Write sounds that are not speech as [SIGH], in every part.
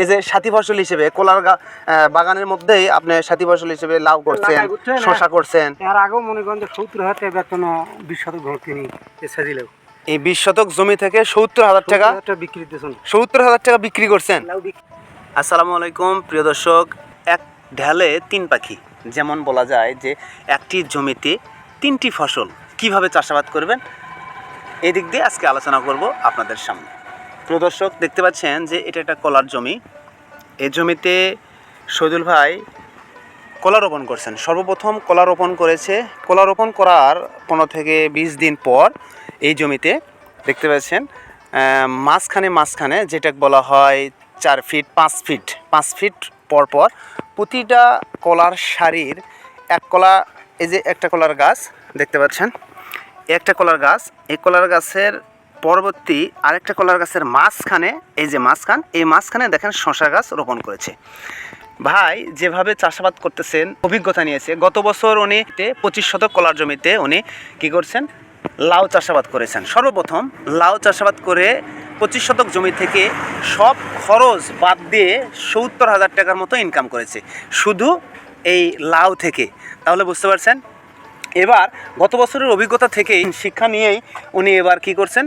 এই যে সাথী ফসল হিসেবে কলার বাগানের মধ্যেই আপনি সাথী ফসল হিসেবে লাউ করছেন শশা করছেন। এর আগেও মনে করেন যে সত্তর হাজার টাকা বেতন বিশ শতক ভোট কিনি সাজিলেও এই বিশ শতক জমি থেকে সত্তর হাজার টাকা বিক্রি সত্তর হাজার টাকা বিক্রি করছেন। আসসালামু আলাইকুম প্রিয় দর্শক এক ঢালে তিন পাখি। যেমন বলা যায় যে একটি জমিতে তিনটি ফসল। কীভাবে চাষাবাদ করবেন? এই দিক দিয়ে আজকে আলোচনা করব আপনাদের সামনে। প্রিয় দর্শক, দেখতে পাচ্ছেন যে এটা একটা কলার জমি। এই জমিতে সজুল ভাই কলা রোপণ করছেন। সর্বপ্রথম কলা রোপণ করেছে। কলা রোপণ করার পনেরো থেকে বিশ দিন পর এই জমিতে দেখতে পাচ্ছেন মাঝখানে মাঝখানে যেটা বলা হয় চার ফিট, পাঁচ ফিট পাঁচ ফিট পর পর প্রতিটা কলার সারির এক কলা, এই যে একটা কলার গাছ, দেখতে পাচ্ছেন? একটা কলার গাছ, এই কলার গাছের পরবর্তী আরেকটা কলার গাছের মাঝখানে, এই যে মাঝখান, এই মাঝখানে দেখেন শশা গাছ রোপণ করেছে। ভাই যেভাবে চাষাবাদ করতেছেন, অভিজ্ঞতা নিয়েছে। গত বছর উনি পঁচিশ শতক কলার জমিতে উনি কি করছেন? লাউ চাষাবাদ করেছেন। সর্বপ্রথম লাউ চাষাবাদ করে পঁচিশ শতক জমি থেকে সব খরচ বাদ দিয়ে সত্তর হাজার টাকার মতো ইনকাম করেছে। শুধু এই লাউ থেকে। তাহলে বুঝতে পারছেন? এবার গত বছরের অভিজ্ঞতা থেকেই শিক্ষা নিয়েই উনি এবার কি করছেন?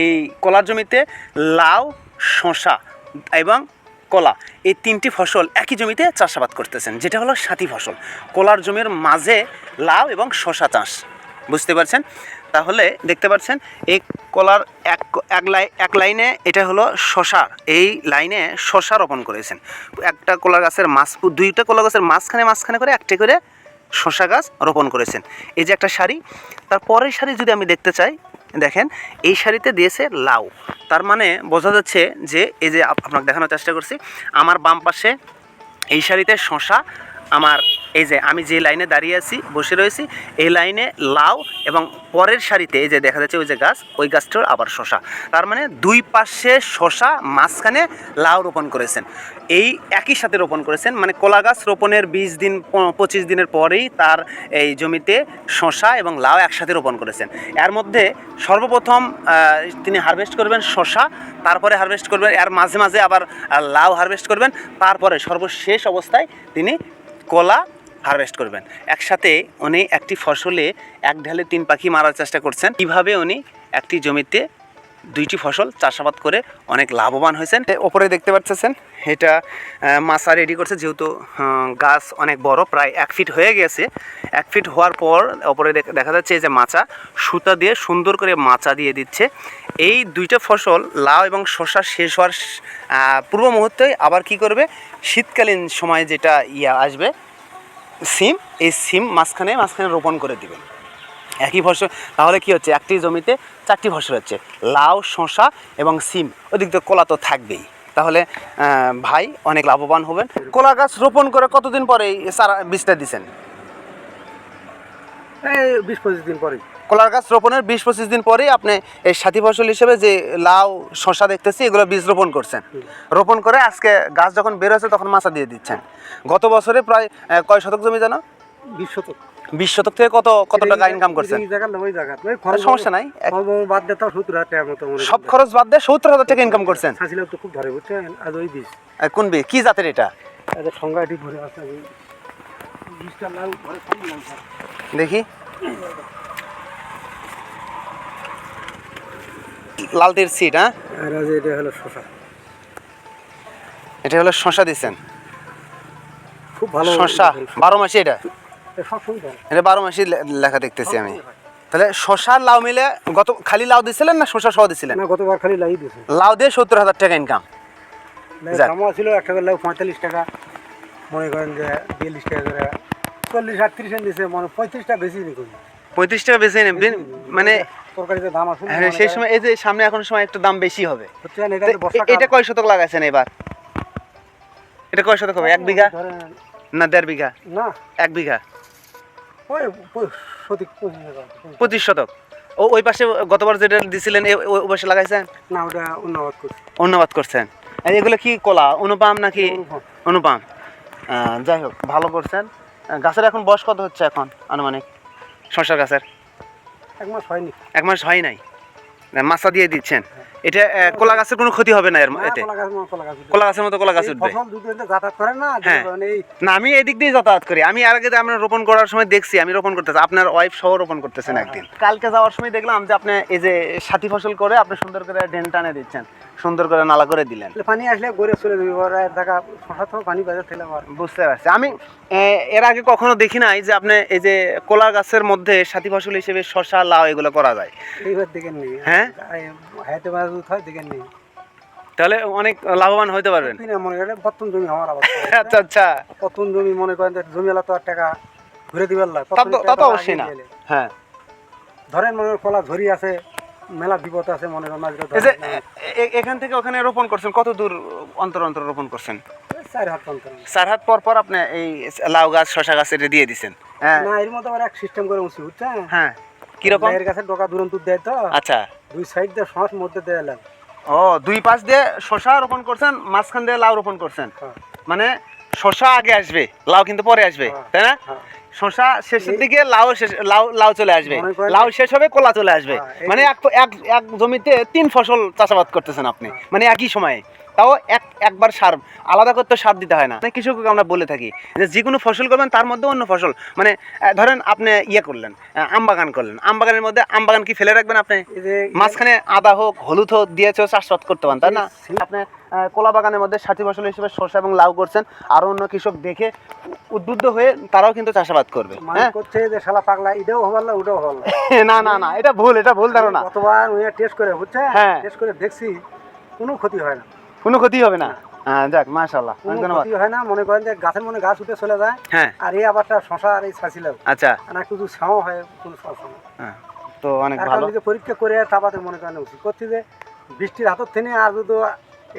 এই কলার জমিতে লাউ শশা এবং কলা এই তিনটি ফসল একই জমিতে চাষাবাদ করতেছেন, যেটা হলো সাথী ফসল। কলার জমির মাঝে লাউ এবং শশা চাষ। বুঝতে পারছেন? তাহলে দেখতে পাচ্ছেন এই কলার এক এক লাই, এক লাইনে এটা হলো শশার এই লাইনে শশা রোপণ করেছেন। একটা কলা গাছের মাছ দুইটা কলা গাছের মাঝখানে মাঝখানে করে একটা করে শশা গাছ রোপণ করেছেন। এই যে একটা শাড়ি তার পরের শাড়ি যদি আমি দেখতে চাই দেখেন, এই শাড়িতে দিয়েছে লাউ। তার মানে বোঝা যাচ্ছে যে, এই যে আপনাকে দেখানোর চেষ্টা করছি, আমার বাম পাশে এই শাড়িতে শশা আমার, এই যে আমি যে লাইনে দাঁড়িয়ে আছি, বসে রয়েছি, এই লাইনে লাউ এবং পরের শাড়িতে এই যে দেখা যাচ্ছে ওই যে গাছ, ওই গাছটার আবার শশা। তার মানে দুই পাশে শশা মাঝখানে লাউ রোপণ করেছেন। এই একই সাথে রোপণ করেছেন মানে কলা গাছ রোপণের বিশ দিন পঁচিশ দিনের পরেই তার এই জমিতে শশা এবং লাউ একসাথে রোপণ করেছেন। এর মধ্যে সর্বপ্রথম তিনি হারভেস্ট করবেন শশা, তারপরে হারভেস্ট করবেন, এর মাঝে মাঝে আবার লাউ হারভেস্ট করবেন, তারপরে সর্বশেষ অবস্থায় তিনি কলা হারভেস্ট করবেন। একসাথে উনি একটি ফসলে এক ঢালে তিন পাখি মারার চেষ্টা করছেন। কীভাবে উনি একটি জমিতে দুইটি ফসল চাষাবাদ করে অনেক লাভবান হয়েছেন। ওপরে দেখতে পাচ্ছেন, এটা মাচা রেডি করছে, যেহেতু গাছ অনেক বড়, প্রায় এক ফিট হয়ে গেছে। এক ফিট হওয়ার পর ওপরে দেখ- যাচ্ছে যে মাচা সুতা দিয়ে সুন্দর করে মাচা দিয়ে দিচ্ছে। এই দুইটা ফসল লাউ এবং শশা শেষ হওয়ার পূর্ব মুহূর্তে আবার কি করবে? শীতকালীন সময় যেটা ইয়া আসবে, সিম, এই সিম মাঝখানে মাঝখানে রোপণ করে দিবেন। একই ফসল তাহলে কি হচ্ছে? একটি জমিতে চারটি ফসল হচ্ছে। লাউ শসা এবং সিম ওদিক দিয়ে কলা তো থাকবেই। তাহলে ভাই অনেক লাভবান হবেন। কলা গাছ রোপণ করে কতদিন পরে চারা বীজটা দিছেন? এই বিশ পঁচিশ দিন পরে কলার গাছ রোপণের বিশ পঁচিশ দিন পরেই আপনি এই সাথী ফসল হিসেবে যে লাউ শসা দেখতেছি এগুলো বীজ রোপণ করছেন। রোপণ করে আজকে গাছ যখন বের হচ্ছে তখন মাচা দিয়ে দিচ্ছেন। গত বছরে প্রায় কয় শতক জমি জানো? বিশ শতক। বিশ শতক থেকে কত কত টাকা ইনকাম করছেন? এই জায়গা ওই জায়গা ওই খরচ সমস্যা নাই। বাদ সত্তর হাজার মনে সব খরচ বাদ দিয়ে সত্তর হাজার টাকা ইনকাম করছেন। তো খুব ধরে বুঝছেন? আর ওই বীজ কোন বীজ কি জাতের এটা? সংজ্ঞাটি ভরে আছে। দেখি। লালতির সিট হ্যাঁ? এটা হলো শশা এটা হলো শশা দিচ্ছেন। খুব ভালো শশা বারো মাসি এটা? এটা বারো মাসি লেখা দেখতেছি আমি। তাহলে শশা লাউ মিলে গত খালি লাউ দিছিলেন না শশা সহ দিছিলেন? না গতবার খালি লাই দিয়েছে লাউ দিয়ে সত্তর হাজার টাকা ইনকাম দামও ছিল করে লাউ পঁয়তাল্লিশ টাকা। মনে করেন যে বিয়াল্লিশ টাকা করে চল্লিশ আটত্রিশ দিয়েছে মানে পঁয়ত্রিশ টাকা বেশি নি পঁয়ত্রিশ টাকা বেশি নেবেন। মানে তরকারিতে দাম আছে হ্যাঁ সেই সময় এই যে সামনে এখন সময় একটু দাম বেশি হবে। এটা কয় শতক লাগাইছেন এবার? এটা কয় শতক হবে? এক বিঘা? না দেড় বিঘা? না। এক বিঘা? ওই সঠিক পঁচিশ শতক। ও ওই পাশে গতবার যেটা দিছিলেন ওই পাশে লাগাইছেন? না ওটা অন্যবাদ করছি। অনুবাদ করছেন। এগুলো কি কলা? অনুপাম নাকি অনুপাম। অনুপাম? যাই হোক ভালো করছেন। গাছের এখন বয়স কত হচ্ছে এখন আনুমানিক? শশার গাছের? এক মাস হয়নি। এক মাস হয় নাই? মাছা দিয়ে দিচ্ছেন। এটা কলা গাছের কোনো ক্ষতি হবে না এর না, এতে? কলা গাছের মতো কলা গাছ উঠবে। না হ্যাঁ। মানে এই না আমি এদিক দিয়ে যাতায়াত করি। আমি আর আগে যে আমরা রোপণ করার সময় দেখছি আমি রোপণ করতেছি। আপনার ওয়াইফ সহ রোপণ করতেছেন একদিন। কালকে যাওয়ার সময় দেখলাম যে আপনি এই যে সাথী ফসল করে আপনি সুন্দর করে ডেন টানে দিচ্ছেন। সুন্দর করে নালা করে দিলেন। পানি আসলে গড়ে চলে যাবে তো পানি বাজার থেকে আবার। বুঝতে পারছি। আমি এর আগে কখনো দেখি নাই যে আপনি এই যে কলা গাছের মধ্যে সাথী ফসল হিসেবে শশা লাউ এগুলো করা যায়। এইবার দেখেন নি। হ্যাঁ? হাইতে বাজার হয় দেখেন নি। তাহলে অনেক লাভবান হতে পারবেন। মনে করেন বর্তন জমি আমার [LAUGHS] আচ্ছা আচ্ছা। কতন জমি মনে করেন যে জমি এলা তো আর টাকা ঘুরে দিবার লাগে তা তো অবশ্যই না। হ্যাঁ। ধরেন মনে কলা ঝরি আছে মেলা বিপদ আছে মনে করেন এখান থেকে ওখানে রোপণ করছেন কত দূর অন্তর অন্তর রোপণ করছেন? চার হাত অন্তর চার হাত পর পর আপনি এই লাউ গাছ শশা গাছ এটা দিয়ে দিছেন হ্যাঁ? না এর মধ্যে আবার এক সিস্টেম করে উঠছি বুঝছেন? হ্যাঁ কীরকম? এর কাছে ডোকা দুরন্ত দেয় তো। আচ্ছা। দুই সাইড দিয়ে সস মধ্যে দেয় লাগ ও দুই পাশ দিয়ে শশা রোপণ করছেন মাঝখান দিয়ে লাউ রোপণ করছেন? হ্যাঁ। মানে শশা আগে আসবে লাউ কিন্তু পরে আসবে হ্যাঁ। তাই না? হ্যাঁ। শশা শেষের দিকে লাউ শেষ লাউ লাউ চলে আসবে। লাউ শেষ হবে কলা চলে আসবে। হ্যাঁ, মানে এক এক এক জমিতে তিন ফসল চাষাবাদ করতেছেন আপনি। মানে একই সময়ে। তাও এক একবার সার আলাদা করতে সার দিতে হয় না। মানে কৃষককে আমরা বলে থাকি যে যে কোনো ফসল করবেন তার মধ্যে অন্য ফসল। মানে ধরেন আপনি ইয়ে করলেন আম বাগান করলেন। আম বাগানের মধ্যে আম বাগান কি ফেলে রাখবেন আপনি? মাঝখানে আদা হোক হলুদ হোক দিয়েছেও চাষবাদ করতে পারেন তাই না? আপনি কলা বাগানের মধ্যে সাথী ফসল হিসেবে শসা এবং লাউ করছেন আরও অন্য কৃষক দেখে উদ্বুদ্ধ হয়ে তারাও কিন্তু চাষাবাদ করবে মানুষ করছে যে শালা পাগলা এটাও হবার না না। [LAUGHS] না না না এটা ভুল এটা ভুল ধারণা। কতবার টেস্ট করে বুঝছে হ্যাঁ। টেস্ট করে দেখছি কোনো ক্ষতি হয় না। কোনো ক্ষতি হবে না। হ্যাঁ যাক ধন্যবাদ। ক্ষতি হয় না মনে করেন যে গাছের মনে গাছ উঠে চলে যায় হ্যাঁ। আর এই আবারটা শশা আর এই ছাছিল আচ্ছা। না কিছু ছাও হয় কোনো সমস্যা হ্যাঁ তো অনেক ভালো। যে পরীক্ষা করে তারপরে মনে করেন উচিত। করছি যে বৃষ্টির হাতর থেকে আর যদি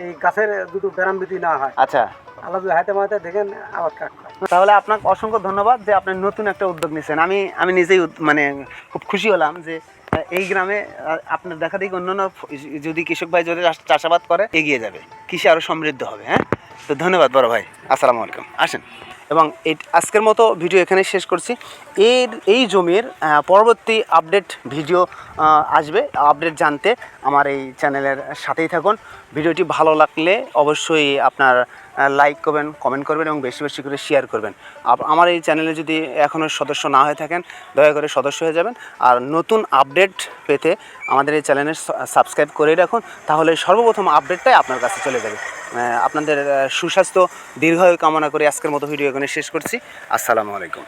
এই গাছের দুটো ব্যারাম বিধি না হয় আচ্ছা। আল্লাহ হাতে দেখেন আবার তাহলে আপনাকে অসংখ্য ধন্যবাদ যে আপনি নতুন একটা উদ্যোগ নিচ্ছেন আমি আমি নিজেই মানে খুব খুশি হলাম যে এই গ্রামে আপনার দেখা দেখি অন্যান্য যদি কৃষক ভাই যদি চাষাবাদ করে, এগিয়ে যাবে। কৃষি আরও সমৃদ্ধ হবে হ্যাঁ? তো ধন্যবাদ, বড় ভাই। আসসালামু আলাইকুম। আসেন। এবং এই আজকের মতো ভিডিও এখানে শেষ করছি। এর, এই জমির পরবর্তী আপডেট ভিডিও আসবে। আপডেট জানতে আমার এই চ্যানেলের সাথেই থাকুন। ভিডিওটি ভালো লাগলে অবশ্যই আপনার লাইক করবেন কমেন্ট করবেন এবং বেশি বেশি করে শেয়ার করবেন। আমার এই চ্যানেলে যদি এখনও সদস্য না হয়ে থাকেন, দয়া করে সদস্য হয়ে যাবেন। আর নতুন আপডেট পেতে আমাদের এই চ্যানেলে সাবস্ক্রাইব করে রাখুন, তাহলে সর্বপ্রথম আপডেটটাই আপনার কাছে চলে যাবে। আপনাদের সুস্বাস্থ্য, দীর্ঘায়ু কামনা করে আজকের মতো ভিডিও এখানে শেষ করছি। আসসালামু আলাইকুম।